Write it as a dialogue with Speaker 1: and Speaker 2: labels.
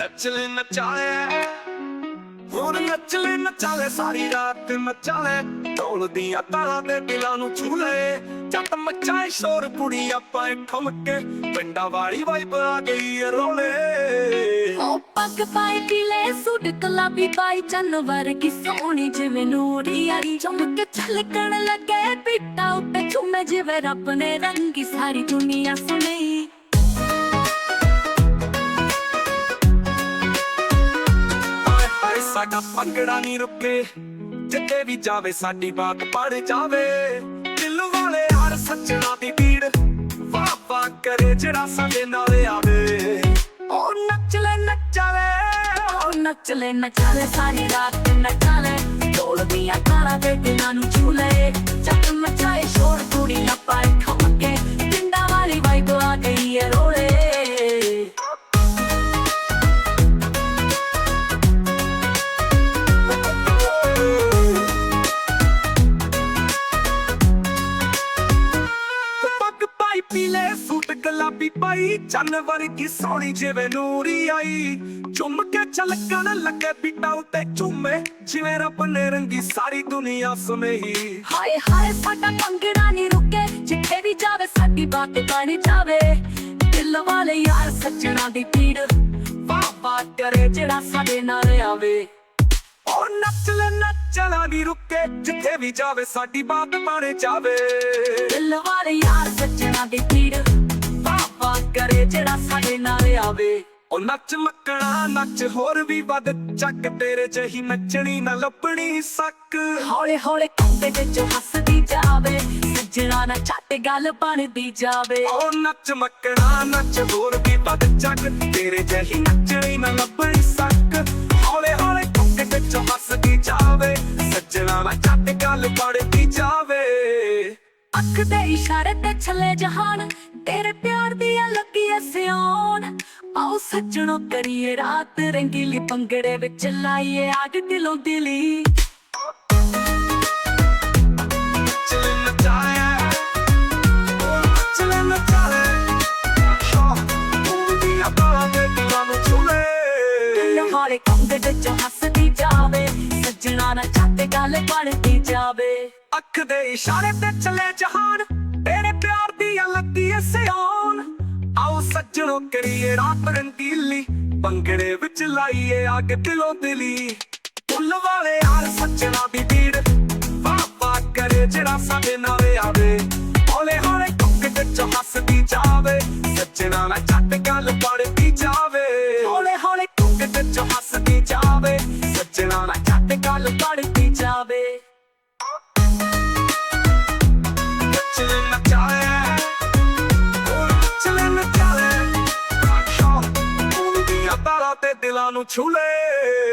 Speaker 1: ਨੱਚਲੇ ਨਚਾਲੇ। ਹੁਣ ਨੱਚਲੇ ਨਚਾਲੇ, ਸਾਰੀ ਰਾਤ ਨਚਾਲੇ। ਢੋਲ ਦੀਆਂ ਤਾਲਾਂ ਦੇ ਦਿਲਾਂ ਨੂੰ ਛੂਲੇ ਜੱਟ ਮਚਾਏ ਸ਼ੋਰ ਕੁੜੀ ਆਪਾਂ ਠੁਮ ਕੇ। ਪਿੰਡਾਂ ਵਾਲੀ ਵਾਈਬ ਆ ਗਈ ਰੋਲੇ।
Speaker 2: ਉਹ ਪੱਗ ਪਾਈ ਪੀਲੇ ਸੂਟ ਕਲਾਬੀ ਪਾਈ ਚੰਨ ਵਰਗੀ ਸੋਹਣੀ ਜਿਵੇਂ ਨੂਰੀ ਆਈ। ਚਮਕ ਛਲਕਣ ਲੱਗੇ, ਪਿੱਟਾ ਉੱਤੇ ਝੁੰਮੇ ਜਿਵੇਂ ਰੱਬ ਨੇ ਰੰਗੀ ਸਾਰੀ ਦੁਨੀਆ ਸੁਣੀ।
Speaker 1: ਸਾਡਾ ਪੰਗੜਾ ਨਹੀਂ ਰੁਕੇ। ਜਿੱਤੇ ਵੀ ਜਾਵੇ ਸਾਡੀ ਬਾਤ ਪੜ ਜਾਵੇ। ਦਿਲ ਵਾਲੇ ਹਰ ਸੱਜਣਾ ਦੀ ਭੀੜ ਵਾਹ ਕਰੇ ਜਿਹੜਾ ਸਾਡੇ ਨਾਲ ਆਵੇ।
Speaker 2: ਉਹ ਨੱਚ ਲੈ ਨੱਚਾਵੇ, ਉਹ ਨੱਚ ਲੈ ਨੱਚਾਵੇ। ਸਾਰੀ ਰਾਤ ਨੱਚਾਵੇ, ਢੋਲ ਦੀਆਂ ਤਾਰਾਂ ਦੇ ਦਿਲਾਂ ਨੂੰ ਝੂਲੇ ਚੱਕ
Speaker 1: ਪੀਲੇ ਸੂਟ ਗੁਲਾਬੀ ਪਾਈ, ਚੰਨ ਵਰਗੀ ਸੋਹਣੀ ਜਿਵੇਂ ਨੂਰੀ ਆਈ। ਚੁੰਮ ਕੇ ਛਲਕਣ ਲੱਗੇ ਪਿੱਟਾਂ ਉੱਤੇ ਚੁੰਮੇ ਜਿਵੇਂ ਰੱਬ ਨੇ ਰੰਗੀ ਸਾਰੀ ਦੁਨੀਆ ਸੁਨੇਹੀ।
Speaker 2: ਹਾਏ ਹਾਏ, ਸਾਡਾ ਪੰਗੜਾ ਨਹੀਂ ਰੁਕੇ, ਜਿੱਥੇ ਵੀ ਜਾਵੇ ਸਾਡੀ ਬਾਤ ਬਣ ਜਾਵੇ। ਦਿਲ ਵਾਲੇ ਯਾਰ ਸੱਜਣਾ ਦੀ ਪੀੜ ਵਾਹ ਵਾਹ ਕਰੇ ਜਿਹੜਾ ਸਾਡੇ ਨਾਲ ਆਵੇ।
Speaker 1: ਉਹ ਨੱਚ ਲੈ ਨਹੀਂ ਰੁਕੇ ਜਿੱਥੇ ਵੀ ਜਾਵੇ ਸਾਡੀ ਬਾਤ ਬਣ ਜਾਵੇ।
Speaker 2: ਦਿਲ ਵਾਲੇ ਯਾਰ ਸੱਜਣਾ ਦੀ ਪੀੜ ਵਾਹ ਕਰੇ ਜਿਹੜਾ ਸਾਡੇ ਨਾਲ ਆਵੇ।
Speaker 1: ਉਹ ਨੱਚ ਮੱਕਣਾ ਨੱਚ ਹੋਰ ਵੀ ਵੱਧ ਚੱਕ ਤੇਰੇ ਜਹੀ ਨੱਚਣੀ ਨਾ ਲੱਭਣੀ ਸੱਕ।
Speaker 2: ਹੌਲੇ ਹੌਲੇ ਕੰਦੇ ਵਿੱਚ ਹੱਸਦੀ ਜਾਵੇ ਸੱਜਣਾ ਨਾ ਛੱਟ ਗੱਲ ਬਣਦੀ ਜਾਵੇ।
Speaker 1: ਉਹ ਨੱਚ ਮੱਕਣਾ ਨੱਚ ਹੋਰ ਵੀ ਵੱਧ ਚੱਕ ਤੇਰੇ ਜਹੀ ਨੱਚਣੀ ਨਾ ਲੱਭਣੀ ਸੱਕ। ਹੌਲੇ ਹੌਲੇ ਵਿੱਚ ਹੱਸਦੀ ਜਾਵੇ ਸੱਜਣਾ ਨਾ ਚੱਟ ਗੱਲ ਪੜਦੀ ਜਾਵੇ
Speaker 2: ਅੱਖ ਦੇ ਇਸ਼ਾਰੇ ਤੇ ਛੱਲੇ ਜਹਾਨ ਤੇਰੇ ਪਿਆਰ ਦੀ ਲੱਗੀ ਸਿਆਣ ਆਓ ਸੱਜਣੋ ਕਰੀਏ ਰਾਤ ਰੰਗੀਲੀ ਪੰਗੜੇ ਵਿੱਚ ਲਾਈਏ ਅੱਗ ਦਿਲੋਂ ਦਿਲੀ। ਹਾਲੇ ਕੰਦੇ ਵਿੱਚ ਸੱਜਣਾ ਨਾ ਛੱਟ ਗੱਲ ਬਣਦੀ ਜਾਵੇ।
Speaker 1: ਅੱਖ ਦੇ ਇਸ਼ਾਰੇ ਤੇ ਚੱਲੇ ਜਹਾਨ, ਤੇਰੇ ਪਿਆਰ ਦੀ ਲੱਗੀ ਐ ਸਿਆਣ ਆਓ ਸੱਜਣੋ, ਕਰੀਏ ਰਾਤ ਰੰਗੀਲੀ ਪੰਗੜੇ ਵਿੱਚ ਲਾਈਏ ਅੱਗ ਦਿਲੋਂ ਦਿਲੀ। ਫੁੱਲ ਵਾਲੇ ਹਾਲ ਸੱਜਣਾ ਦੀ ਭੀੜ ਵਾਹ ਵਾਹ ਕਰੇ ਜਿਹੜਾ ਸਾਡੇ ਨਾਲ ਆਵੇ। ਨਚਾਲੇ ਸ਼ੌਕ